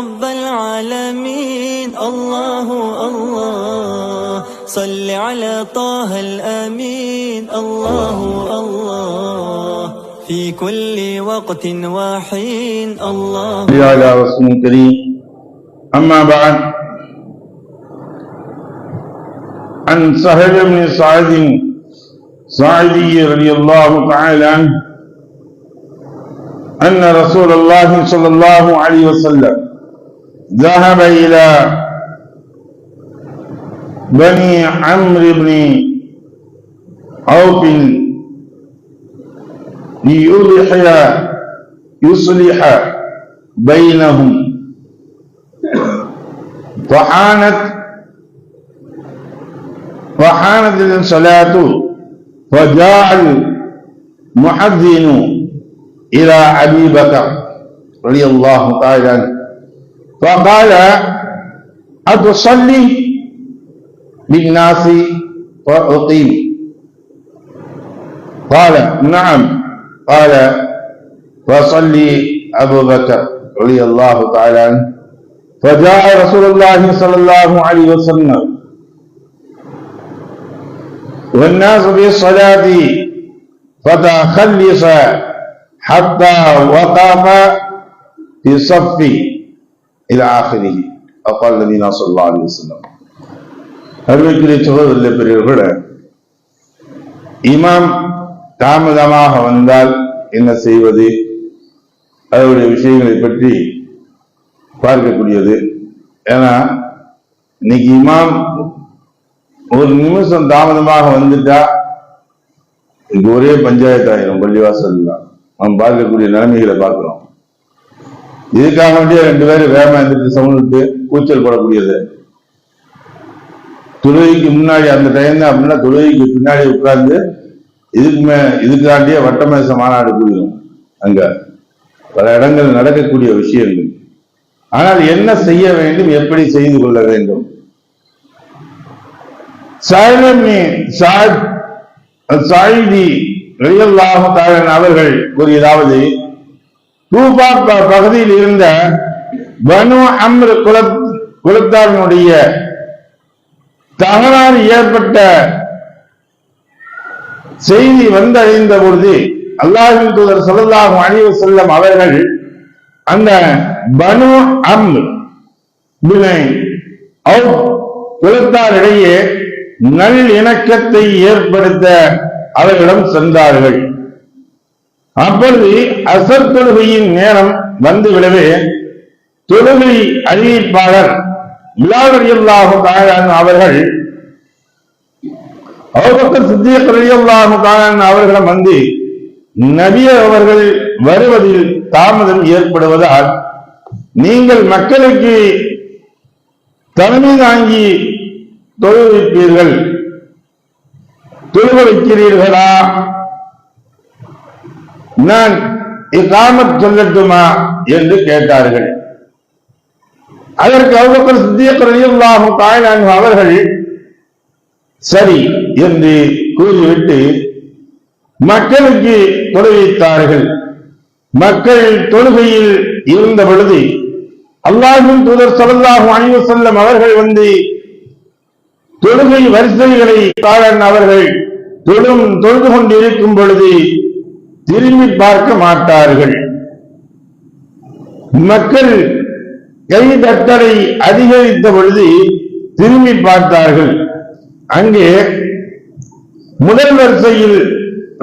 رب العالمين. الله الله. صل على طه الأمين. الله الله. في كل وقت وحين. الله. على رسول كريم أما بعد. عن سهل بن سعد سعدي رضي الله تعالى عنه أن رسول الله صلى الله عليه وسلم ذهب إلى بني عمرو بن عوف ليصلح يصلح بينهم. فحانت فحانت الصلاة فجاء المحذن إلى أبي بكر رضي الله تعالى عنه. فقال أتصلي بالناس فأقيم قال نعم. قال فصلي أبو بكر رضي الله تعالى عنه. فجاء رسول الله صلى الله عليه وسلم. والناس بالصلاة فتخلص حتى وقف في صف இல ஆகிரிகி அப்பால் நபீனா சொல்லா அலி வசல்லம் அருமைக்குரிய சகோதரர்களே பெரியவர்கள இமாம் தாமதமாக வந்தால் என்ன செய்வது? அதனுடைய விஷயங்களை பற்றி பார்க்கக்கூடியது. ஏன்னா இன்னைக்கு இமாம் ஒரு நிமிஷம் தாமதமாக வந்துட்டா இங்க ஒரே பஞ்சாயத்து ஆயிரும் பள்ளிவாசல் தான் நாம் பார்க்கக்கூடிய நிலைமைகளை பார்க்கிறோம். இதுக்காக வேண்டிய ரெண்டு பேரும் வேகமா எழுந்திரிச்சு சவுண்ட் கூச்சல் போடக்கூடியது. தொழுகைக்கு முன்னாடி அந்த டைம் தான் அப்படின்னா தொழுகைக்கு பின்னாடி உட்கார்ந்து இதுக்கு மே இதுக்காண்டியே வட்டமேச மாநாடு கூடியும் அங்க பல இடங்கள் நடக்கக்கூடிய விஷயங்கள். ஆனால் என்ன செய்ய வேண்டும் எப்படி செய்து கொள்ள வேண்டும்? அவர்கள் கூறியதாவது தூபா பகுதியில் இருந்த பனு அம்ரு குல குலத்தாரனுடைய தகராறு ஏற்பட்ட செய்தி வந்தடைந்த பொழுது அல்லாஹின் தூதர் சொல்லலாகும் அணிவு செல்லும் அவர்கள் அந்த பனு அம் குலத்தாரிடையே நல் இணக்கத்தை ஏற்படுத்த அவர்களிடம் சென்றார்கள். அப்பொழுது அசர் தொழுகையின் நேரம் வந்துவிடவே தொழுகை அறிவிப்பாளர் விழாவரியல்லாக அவர்கள் அவர்களிடம் வந்து நபிய அவர்கள் வருவதில் தாமதம் ஏற்படுவதால் நீங்கள் மக்களுக்கு தலைமை தாங்கி தொழுவிப்பீர்கள். தொழுக வைக்கிறீர்களா? நான் இகாமத் சொல்லட்டுமா என்று கேட்டார்கள். அதற்கு அவ்வளவு சித்தியக்கரையும் தாய்லாந்து அவர்கள் சரி என்று கூறிவிட்டு மக்களுக்கு தொழுவித்தார்கள். மக்கள் தொழுகையில் இருந்த பொழுது அல்லாஹின் தூதர் சொல்லலாக அணிவு செல்லும் அவர்கள் வந்து தொழுகை வரிசைகளை காலன் அவர்கள் தொழும் தொழுது கொண்டிருக்கும் பொழுது திரும்பி பார்க்க மாட்டார்கள். மக்கள் கை தட்டலை அதிகரித்த பொழுது திரும்பி பார்த்தார்கள். அங்கே முதல் வரிசையில்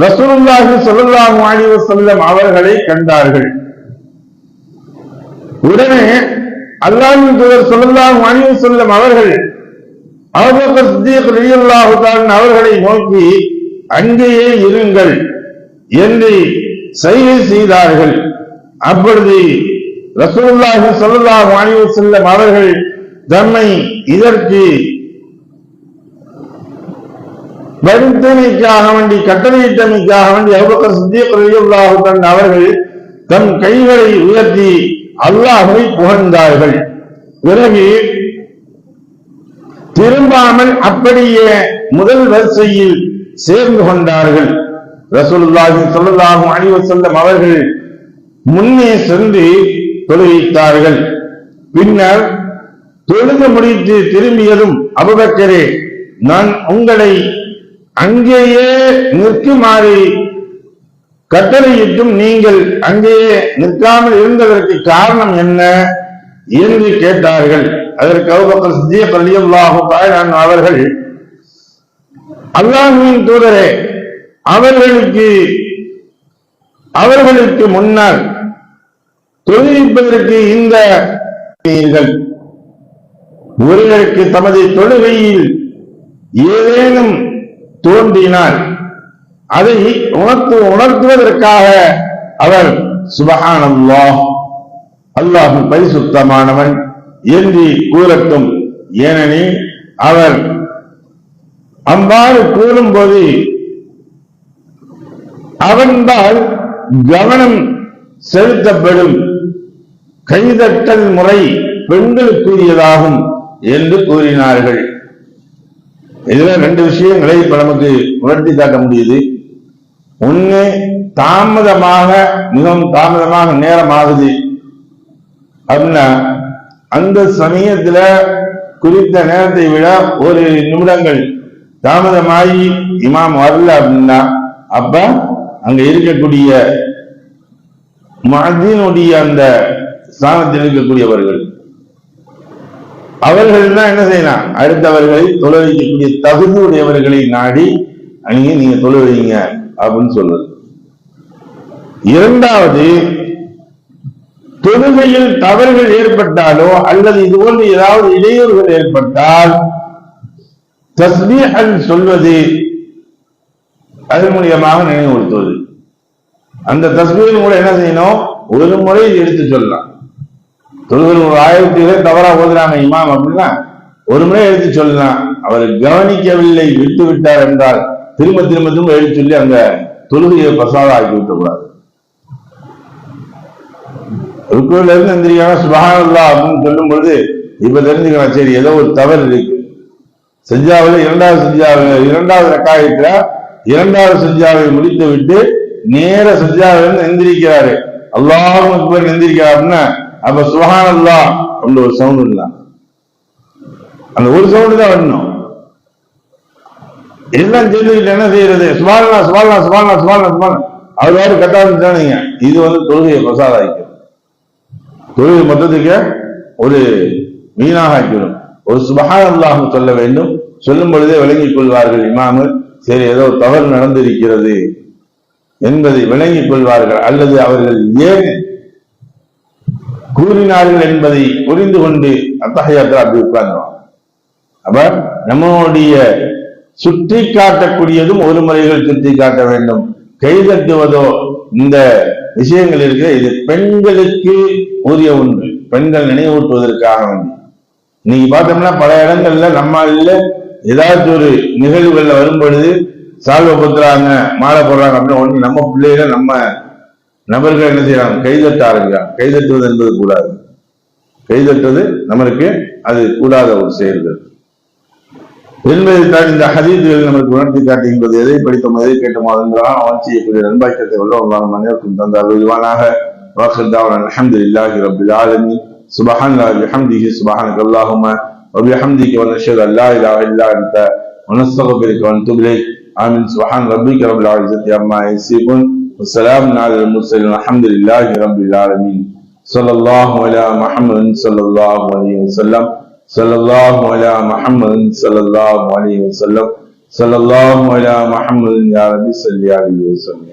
ரசூலுல்லாஹி சொல்லலாம் அலைஹி செல்லம் அவர்களை கண்டார்கள். உடனே அல்லாஹ்வின் தூதர் சொல்லலாம் அலைஹி வஸல்லம் அவர்கள் அபூபக்கர் அவர்களை நோக்கி அங்கேயே இருங்கள். என்று சைகை செய்தார்கள். அப்பொழுது ரசூலுல்லாஹி சொல்லலா வாணிவு செல்லும் அவர்கள் தம்மை இதற்கு வருத்தமைக்காக வேண்டி கட்டளையிட்டமைக்காக வேண்டி அபுபக்கர் சித்திக் ரலியல்லாஹு தன் அவர்கள் தம் கைகளை உயர்த்தி அல்லாஹுவை புகழ்ந்தார்கள். பிறகு திரும்பாமல் அப்படியே முதல் வரிசையில் சேர்ந்து கொண்டார்கள். ரசூலுல்லாஹி ஸல்லல்லாஹு அலைஹி வஸல்லம் அவர்கள் முன்னே சென்று தொழுவித்தார்கள் பின்னர் தொழுது முடித்து திரும்பியதும் அபுபக்கரே நான் உங்களை அங்கேயே நிற்குமாறு கட்டளையிட்டும் நீங்கள் அங்கேயே நிற்காமல் இருந்ததற்கு காரணம் என்ன என்று கேட்டார்கள். அதற்கு அவுபக்கர் சித்திய ரலியல்லாஹு அவர்கள் அல்லாஹுவின் தூதரே அவர்களுக்கு அவர்களுக்கு முன்னால் தொழில்ப்பதற்கு இந்த ஒருவருக்கு தமது தொழுகையில் ஏதேனும் தோன்றினால் அதை உணர்த்து உணர்த்துவதற்காக அவர் சுபஹானல்லாஹ் அல்லாஹ் பரிசுத்தமானவன் என்று கூறட்டும். ஏனெனில் அவர் அவ்வாறு கூறும்போது அவன்பால் கவனம் செலுத்தப்படும் கைதட்டல் முறை பெண்களுக்குரியதாகும் என்று கூறினார்கள். இதுல ரெண்டு விஷயங்களை இப்ப நமக்கு உணர்த்தி காட்ட முடியுது. ஒண்ணு தாமதமாக மிகவும் தாமதமாக நேரம் ஆகுது அப்படின்னா அந்த சமயத்துல குறித்த நேரத்தை விட ஒரு நிமிடங்கள் தாமதமாகி இமாம் வரல அப்படின்னா அப்ப அங்க இருக்கக்கூடிய மதியனுடைய அந்த ஸ்தானத்தில் இருக்கக்கூடியவர்கள். அவர்கள் தான் என்ன செய்யலாம்? அடுத்தவர்களை தொழில் வைக்கக்கூடிய தகுதி உடையவர்களை நாடி அங்கே நீங்க தொழில் வைங்க அப்படின்னு சொல்றது. இரண்டாவது தொழுகையில் தவறுகள் ஏற்பட்டாலோ அல்லது இது போன்று ஏதாவது இடையூறுகள் ஏற்பட்டால் தஸ்பீஹன் சொல்வது அதன் மூலியமாக நினைவுபடுத்துவது அந்த தஸ்பீன் கூட என்ன செய்யணும்? ஒரு முறை எடுத்து சொல்லலாம். தொழுகள் ஒரு ஆயிரத்தி பேர் தவறா ஓதுறாங்க இமாம் அப்படின்னா ஒரு முறை எடுத்து சொல்லலாம். அவர் கவனிக்கவில்லை விட்டு விட்டார் என்றால் திரும்ப திரும்ப திரும்ப எடுத்து சொல்லி அந்த தொழுகையை பசாத ஆக்கி விட்டக்கூடாது. ருக்குல இருந்து எந்திரிக்காம சுபஹானல்லா அப்படின்னு சொல்லும் பொழுது இப்ப தெரிஞ்சுக்கலாம் சரி ஏதோ ஒரு தவறு இருக்கு. செஞ்சாவில் இரண்டாவது செஞ்சாவில் இரண்டாவது ரக்காயத்துல இரண்டாவது செஞ்சாவை முடித்து விட்டு நேர செஞ்சாவிலிருந்து எந்திரிக்கிறாரு. அல்லாஹும் அக்பர் எந்திரிக்கிறாருன்னா அப்ப சுபஹான் அல்லா அப்படின்னு ஒரு சவுண்ட் இருந்தா அந்த ஒரு சவுண்ட் தான் வரணும். எல்லாம் சொல்லிட்டு என்ன செய்யறது? சுபாலனா சுபாலனா சுபாலனா சுபாலனா சுபாலனா அவர் யாரு கட்டாதுட்டானுங்க இது வந்து தொழுகையை பிரசாதாய்க்கும் தொழுகை மொத்தத்துக்கு ஒரு மீனாக ஆக்கிடும் ஒரு சுபஹான் அல்லாஹ் சொல்ல வேண்டும். சொல்லும் பொழுதே விளங்கிக் கொள்வார்கள் இமாமு. சரி ஏதோ தவறு நடந்திருக்கிறது என்பதை விளங்கிக் கொள்வார்கள். அல்லது அவர்கள் ஏன் கூறினார்கள் என்பதை புரிந்து கொண்டு அத்தகையத்தில் அப்படி உட்கார்ந்துருவாங்க அப்ப நம்மளுடைய சுற்றி காட்டக்கூடியதும் ஒரு முறைகள் சுற்றி காட்ட வேண்டும். கைதட்டுவதோ இந்த விஷயங்கள் இருக்கு இது பெண்களுக்கு உரிய ஒன்று. பெண்கள் நினைவூட்டுவதற்காக வேண்டி. இன்னைக்கு பார்த்தோம்னா பல இடங்கள்ல நம்ம இல்ல ஏதாவது ஒரு நிகழ்வுகள்ல வரும்பொழுது சால்வை பத்துறாங்க மாலை போடுறாங்க அப்படின்னு ஒன்று நம்ம பிள்ளைகளை நம்ம நபர்கள் என்ன செய்யறாங்க? கைதட்ட ஆரம்பிக்கிறாங்க கைதட்டுவது என்பது கூடாது. கைதட்டது நமக்கு அது கூடாத ஒரு செயல்கள். என்பதை தான் இந்த ஹதீதுகள் நமக்கு உணர்த்தி காட்டுகின்றது எதை படித்தோம் எதை கேட்டோமோ அதெல்லாம் அவன் செய்யக்கூடிய நண்பாக்கத்தை உள்ளவர்களான மனிதர்க்கும் தந்த அருள்வானாக வாக்குதாவன் அலமது இல்லாஹி ரபுல் ஆலமி சுபஹான் அலமதிஹி சுபஹானுக்கு அல்லாஹுமா وبحمدك ونشهد أن لا إله إلا أنت ونستغفرك ونتوب إليك. آمين. سبحان ربك رب العزة عما يصفون. وسلام على المرسلين. والحمد لله رب العالمين. صلى الله على محمد صلى الله عليه وسلم. صلى الله على محمد صلى الله عليه وسلم. صلى الله على محمد يا رب صل عليه وسلم.